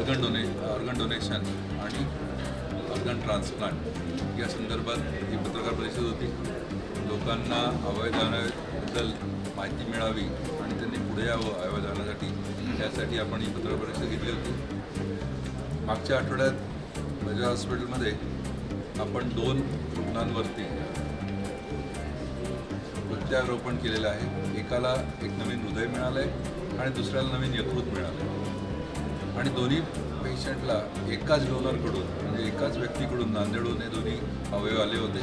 Organ donor organ donation आणि organ transplant या संदर्भात ही पत्रकार परिषद होती. लोकांना अवयवदानाबद्दल माहिती मिळावी आणि त्यांनी पुढे यावं अवयवदानासाठी त्यासाठी आपण ही पत्रकार परिषद घेतली होती. मागच्या आठवड्यात बजाज हॉस्पिटलमध्ये आपण दोन रुग्णांवरती प्रत्यारोपण केलेलं आहे. एकाला एक नवीन हृदय मिळालं आहे आणि दुसऱ्याला नवीन यकृत मिळालं आहे आणि दोन्ही पेशंटला एकाच डोनरकडून म्हणजे एकाच व्यक्तीकडून नांदेडून हे दोन्ही अवयव आले होते.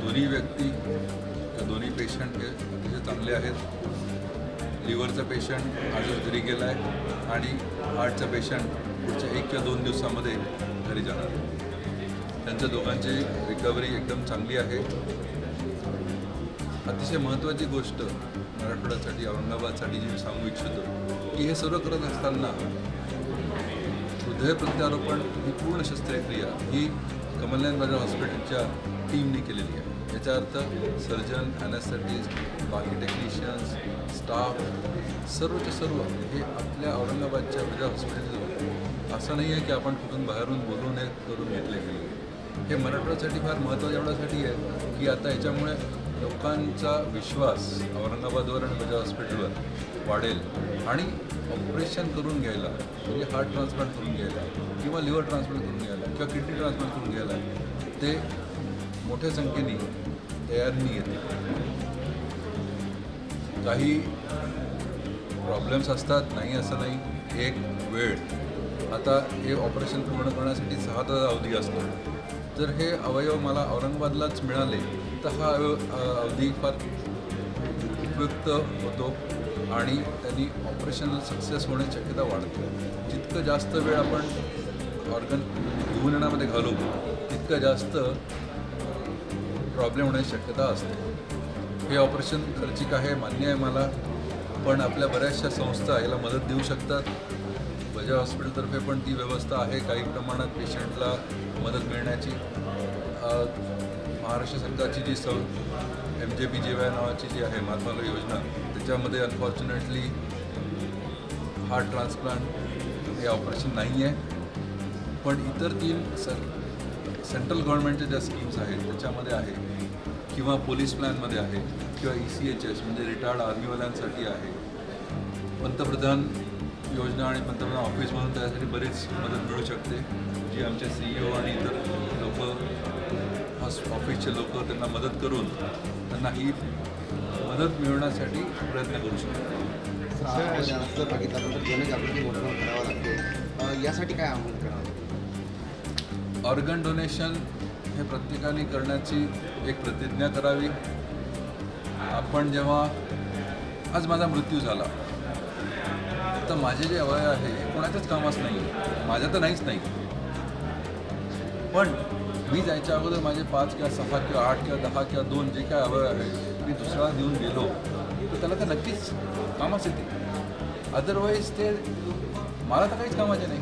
दोन्ही व्यक्ती दोन्ही पेशंट हे अतिशय चांगले आहेत. लिव्हरचा पेशंट आजच घरी गेला आहे आणि हार्टचा पेशंट पुढच्या एक किंवा दोन दिवसामध्ये घरी जाणार. त्यांच्या दोघांची रिकव्हरी एकदम चांगली आहे. अतिशय महत्त्वाची गोष्ट मराठवाड्यासाठी औरंगाबादसाठी जी मी सांगू इच्छितो की हे सर्व करत असताना हृदय प्रत्यारोपण ही पूर्ण शस्त्रक्रिया ही कमलनयन बाजार हॉस्पिटलच्या टीमने केलेली आहे. याचा अर्थ सर्जन ॲनेस्थेटिस्ट बाकी टेक्निशियन्स स्टाफ सर्वचे सर्व हे आपल्या औरंगाबादच्या बजाज हॉस्पिटलचे असं नाही आहे की आपण कुठून बाहेरून बोलून हे करून घेतले गेले. हे मराठवाड्यासाठी फार महत्त्वाच्या एवढ्यासाठी आहे की आता याच्यामुळे लोकांचा विश्वास औरंगाबादवर आणि माझ्या हॉस्पिटलवर वाढेल आणि ऑपरेशन करून घ्यायला म्हणजे हार्ट ट्रान्सप्लांट करून घ्यायला किंवा लिव्हर ट्रान्सप्लांट करून घ्यायला किंवा किडनी ट्रान्सप्लांट करून घ्यायला ते मोठ्या संख्येने तयारीने येते काही प्रॉब्लेम्स असतात नाही असं नाही एक वेळ. आता हे ऑपरेशन पूर्ण करण्यासाठी सहा तास अवधी असतो. जर हे अवयव मला औरंगाबादलाच मिळाले तर हा अवयव अगदी फार उपयुक्त होतो आणि त्यांनी ऑपरेशन सक्सेस होण्याची शक्यता वाढते. जितकं जास्त वेळ आपण ऑर्गन घेऊन घालू तितकं जास्त प्रॉब्लेम होण्याची शक्यता असते. हे ऑपरेशन खर्चिक आहे मान्य आहे मला पण आपल्या बऱ्याचशा संस्था याला मदत देऊ शकतात. माझ्या हॉस्पिटलतर्फे पण ती व्यवस्था आहे काही प्रमाणात पेशंटला मदत मिळण्याची. महाराष्ट्र सरकारची जी सौ एम जे बी जे वाय नावाची जी आहे महात्मा गांधी योजना त्याच्यामध्ये अनफॉर्च्युनेटली हार्ट ट्रान्सप्लांट हे ऑपरेशन नाही आहे पण इतर तीन सर सेंट्रल गव्हर्नमेंटच्या ज्या स्कीम्स आहेत त्याच्यामध्ये आहे किंवा पोलीस प्लॅनमध्ये आहे किंवा ई सी एच एस म्हणजे रिटायर्ड आर्मीवाल्यांसाठी आहे. पंतप्रधान योजना आणि पंतप्रधान ऑफिसमधून त्यासाठी बरीच मदत मिळू शकते. जी आमचे सी ई ओ आणि इतर लोक हॉस ऑफिसचे लोक त्यांना मदत करून त्यांना ही मदत मिळवण्यासाठी प्रयत्न करू शकतो. अवयदानाचं जर बघितलं आपण तर जनजागृती मोठं करावं लागते. यासाठी काय आव्हान करावं? ऑर्गन डोनेशन हे प्रत्येकाने करण्याची एक प्रतिज्ञा करावी. आपण जेव्हा आज माझा मृत्यू झाला. तर माझे जे अवयव आहे कोणाच्याच कामास नाही. माझ्या तर नाहीच नाही. पण मी जायच्या अगोदर माझे पाच किंवा सहा किंवा आठ किंवा दहा किंवा दोन जे काय अवयव आहे मी दुसरा देऊन गेलो तर त्याला तर नक्कीच कामास येते अदरवाईज ते मला तर काहीच कामाचे नाही.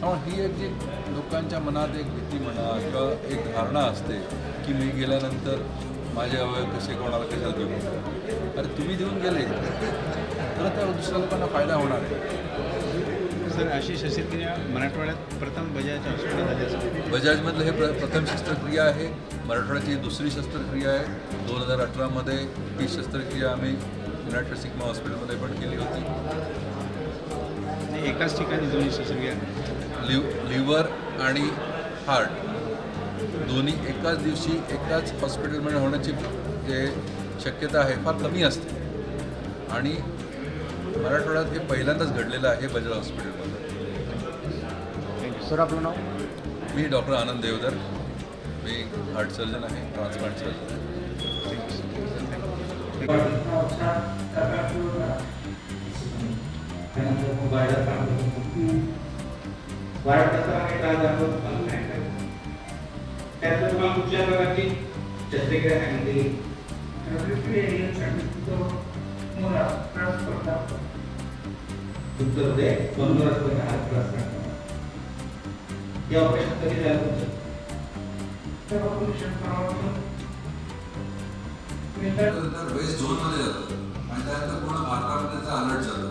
त्यामुळे ही एक जी लोकांच्या मनात एक भीती म्हणा किंवा एक धारणा असते की मी गेल्यानंतर माझे अवयव कसे कोणाला कशाला देऊ? अरे तुम्ही देऊन गेले. तर त्या दुसऱ्या लोकांना फायदा होणार आहे. सर अशी शस्त्रक्रिया मराठवाड्यात प्रथम बजाज हॉस्पिटल बजाजमधलं हे प्र प्रथम शस्त्रक्रिया आहे. मराठवाड्याची ही दुसरी शस्त्रक्रिया आहे. दोन हजार अठरामध्ये ही शस्त्रक्रिया आम्ही युनायटेड सिग्मा हॉस्पिटलमध्ये पण केली होती. एकाच ठिकाणी दोन्ही शस्त्रक्रिया लिव लिव्हर आणि हार्ट. दोन्ही एकाच दिवशी एकाच हॉस्पिटलमध्ये होण्याची जे शक्यता आहे फार कमी असते. आणि मराठवाड्यात हे पहिल्यांदाच घडलेलं आहे बजाज हॉस्पिटलमध्ये. सर आपलं नाव? मी डॉक्टर आनंद देवधर. मी हार्ट सर्जन आहे ट्रान्सप्लांट सर्जन आहे. त्यातलं तुम्हाला कुठल्या प्रकारची शस्त्रक्रिया सांगितली उत्तर दे दोन वर्ष हात त्रास हे ऑपरेशन कधी झालं तुमचं? नंतर वेस्ट झोनमध्ये जातं. आणि त्यानंतर पूर्ण भारतामध्ये त्याचा अलर्ट जातो.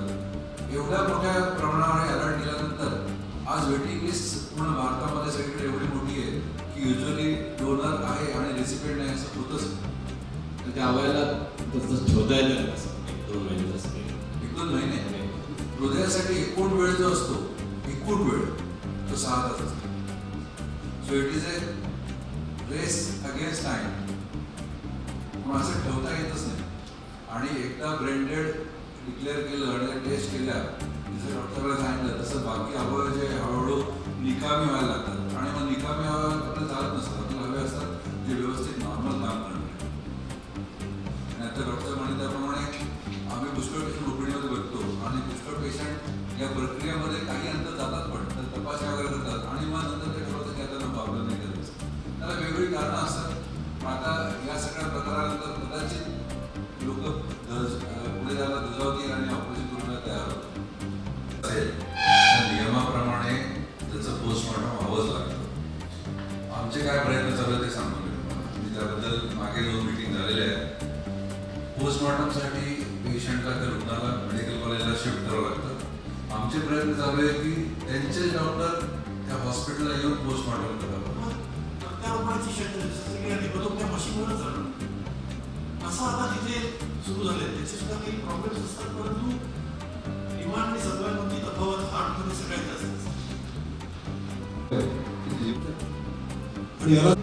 एवढ्या मोठ्या प्रमाणावर अलर्ट दिल्यानंतर आज वेटिंग लिस्ट पूर्ण भारतामध्ये सगळीकडे एवढी मोठी आहे की युजली डोनर आहे आणि रेसिपेंट नाही असं होतच त्या वेळेला तसं शोधायला दोन महिने. एक दोन महिने. हृदयासाठी एकूण वेळ जो असतो एकूण वेळ तो सहा तास असतो. So it is a race against time पण असं ठेवता येतच नाही. आणि एकदा ब्रेंडेड डिक्लेअर केलं आणि टेस्ट केल्या जसं डॉक्टरला सांगितलं तसं आहे की त्यांचे डॉक्टर त्या हॉस्पिटलला येऊन पोस्टमॉर्टम करावं त्या रुग्णाची शस्त्रक्रिया निघतो त्या मशीनवरच झालं असं आता तिथे सुरू झाले त्याचे सुद्धा काही प्रॉब्लेम्स असतात परंतु विमान आणि सगळ्यांमध्ये तफावत हार्टमध्ये सगळ्यात जास्त असते. आणि याला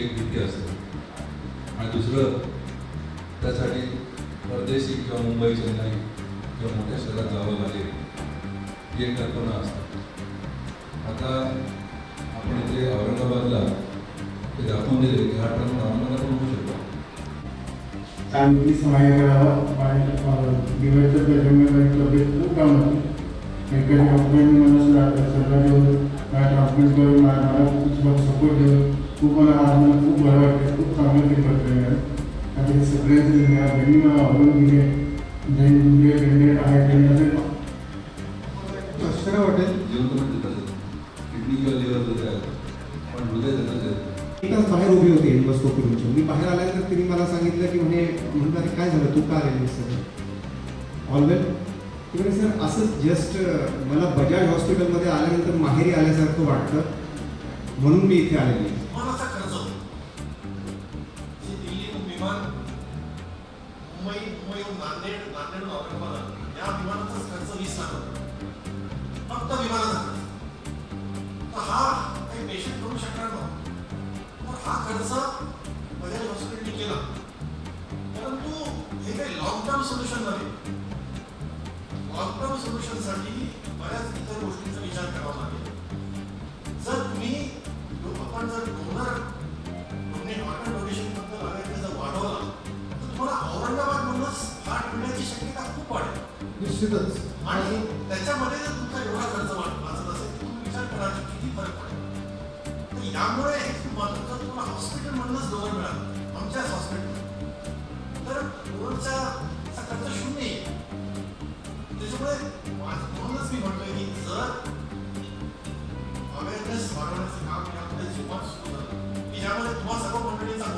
एक भीती असते. आणि दुसरं त्यासाठी परदेशी किंवा मुंबई चेन्नई किंवा मोठ्या शहरात जावं लागेल ही एक कल्पना असते. आता आपण इथे औरंगाबादला ते दाखवून दिले की हा ट्रम औरंगाबाद पण होऊ शकतो चांगली आणि खूप काम होती. एखादी डॉक्टरांनी मला सल्ला देऊन मला ट्रान्समिट करून मला सपोर्ट देऊन खूप मला आज मला खूप बरं वाटतं खूप चांगलं ते करतोय आता हे सगळ्यांचे या बहिणी आवडून दिले जे जे कॅन्डिडेट आहेत त्यांना ते कसं वाटेल. जेवण तर म्हणजे पण हृदय आहे. बाहेर उभी होती एन्डोस्कोपी रूमच्या मी बाहेर आल्यानंतर तिने मला सांगितलं की म्हणे म्हणलं अरे काय झालं? तू का आलेली सर ऑलवेल सर असंच जस्ट मला बजाज हॉस्पिटलमध्ये आल्यानंतर माहेरी आल्यासारखं वाटतं म्हणून मी इथे आलेली हा खर्च बजाज केला. परंतु हे काही लॉंग टर्म सोल्युशन नव्हे लॉंग विचार करावा लागेल. जर तुम्ही आपण जर डोनर तुम्ही ऑर्डर डोनेशन फक्त लागायचं जर वाढवलं शक्यता खूप वाढेल. निश्चितच. आणि त्याच्यामध्ये जर तुमचा एवढा खर्च वाचत असेल तुम्ही विचार करा किती फरक पडेल. त्यामुळे यामुळे हे खूप महत्त्वाचं जर तुम्हाला हॉस्पिटलमधूनच कव्हर मिळालं आमच्याच हॉस्पिटल तर कव्हरचा खर्च शून्य आहे. त्याच्यामुळे माझं- म्हणूनच मी म्हणतोय की जर अवेअरनेस वाढवण्याचं काम यामध्ये जेव्हा सुरू झालं की ज्यामध्ये तुम्हा सर्व मंडळींचा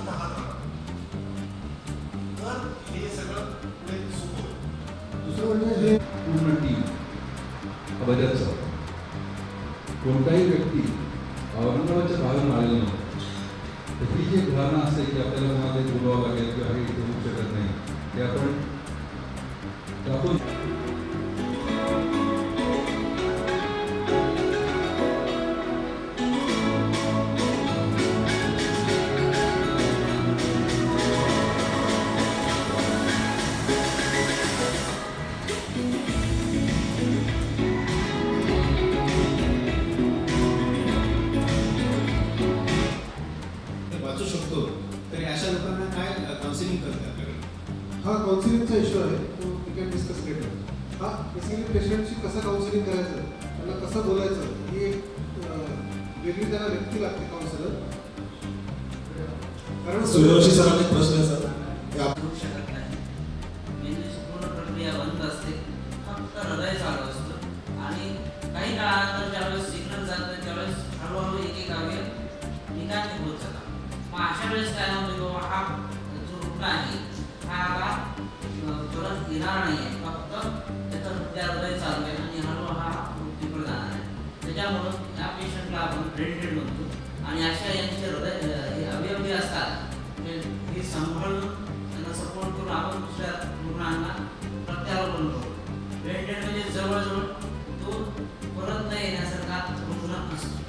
काउन्सिलिंगचा इश्यू आहे तो वी कॅन डिस्कस लेटर हा बेसिकली पेशंटशी कसं काउन्सिलिंग करायचं त्यांना कसं बोलायचं ही एक वेगळी त्याला व्यक्ती लागते काउन्सिलर कारण सूर्यवंशी सरांनी प्रश्न आहे सर ते आप- करू शकत नाही. मेंदूची पूर्ण प्रक्रिया बंद असते. फक्त हृदय चालू असतं. आणि काही काळानंतर ज्यावेळेस सिग्नल जात नाही त्यावेळेस हळूहळू एक एक अवयव निकामी होत जातात. मग अशा वेळेस काय होतं की बाबा हा जो रुग्ण आहे आणि अशा यांचे हृदय अं, अवयव जे असतात हे सांभाळून त्यांना सपोर्ट करून आपण दुसऱ्या रुग्णांना प्रत्यारोपण करू. ब्रेन म्हणजे जवळजवळ तो परत न येण्यासारखा रुग्ण असतो.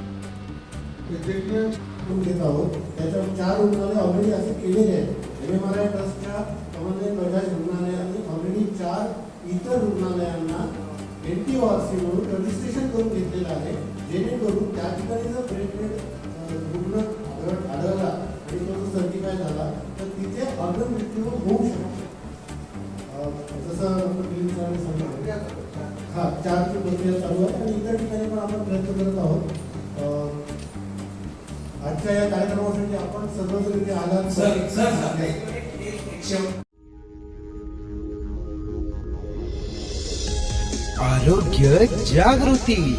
करून घेत आहोत. त्याच्यावर चार रुग्णालय ऑलरेडी असे केलेले आहेत. एम एम आर आय ट्रस्टच्या समन्वय बजाज रुग्णालयाने ऑलरेडी चार इतर रुग्णालयांना एन टी आर सी म्हणून रजिस्ट्रेशन करून घेतलेलं आहे. जेणेकरून त्या ठिकाणी जर ट्रीटमेंट रुग्ण आढळ- आढळला आणि तो जर सर्टिफाय झाला तर तिथे ऑर्गन मृत्यू होऊ शकतो. अं, जसं सांगितलं हा चारची प्रक्रिया चालू आहे. आणि इतर ठिकाणी पण आपण प्रयत्न करत आहोत. अं, आजच्या या कार्यक्रमासाठी आपण सर्वजण इथे आलात आरोग्य जागृती.